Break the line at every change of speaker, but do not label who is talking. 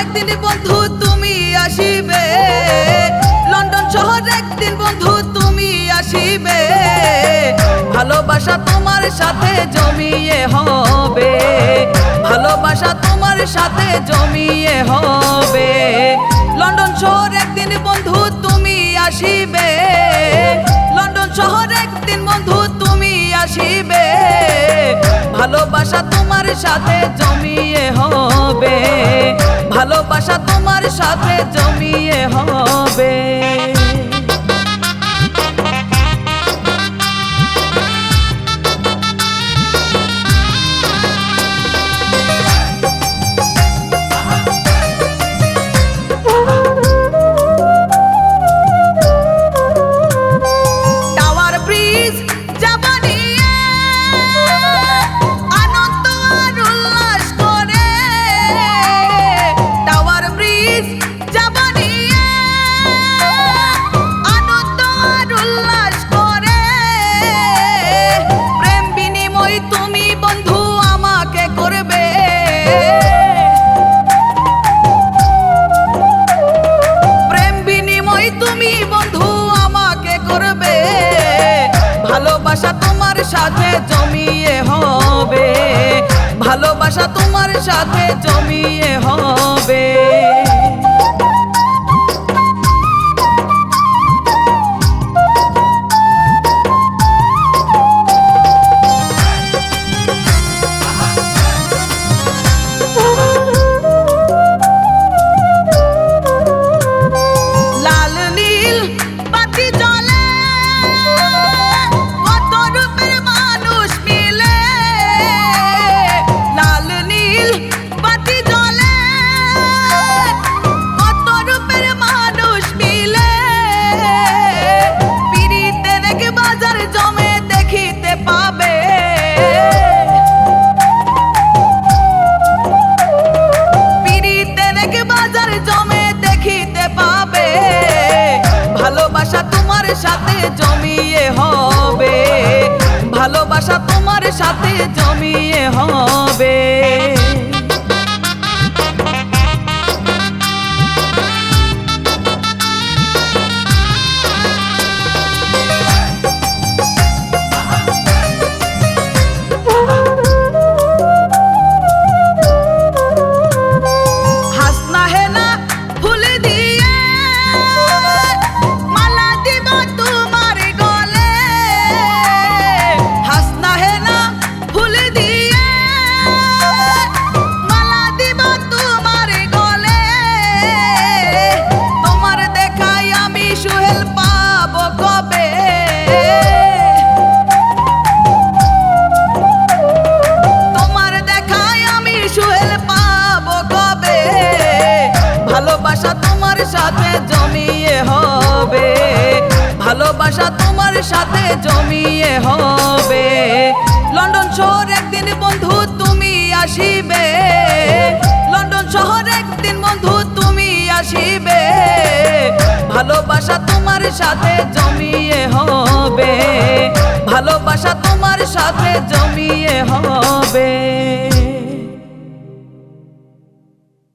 একদিন বন্ধু তুমি আসিবে। লন্ডন শহর একদিন বন্ধু তুমি আসিবে। ভালোবাসা তোমার সাথে জমিয়ে হবে। ভালোবাসা তোমার সাথে জমিয়ে হবে। লন্ডন শহর একদিন বন্ধু তুমি আসিবে। লন্ডন শহর একদিন বন্ধু তুমি আসিবে। ভালোবাসা তোমার সাথে জমিয়ে হবে। ভালোবাসা তোমার সাথে জমিয়ে হবে। সাথে জমিয়ে হবে। ভালোবাসা তোমার সাথে জমিয়ে হবে। সাথে জমিয়ে হবে। ভালোবাসা তোমার সাথে জমিয়ে ভালোবাসা তোমার সাথে জমিয়ে হবে। ভালোবাসা তোমার সাথে জমিয়ে হবে। লন্ডন শহর একদিন বন্ধু তুমি আসিবে। লন্ডন শহর একদিন বন্ধু তুমি আসিবে। ভালোবাসা তোমার সাথে জমিয়ে হবে। ভালোবাসা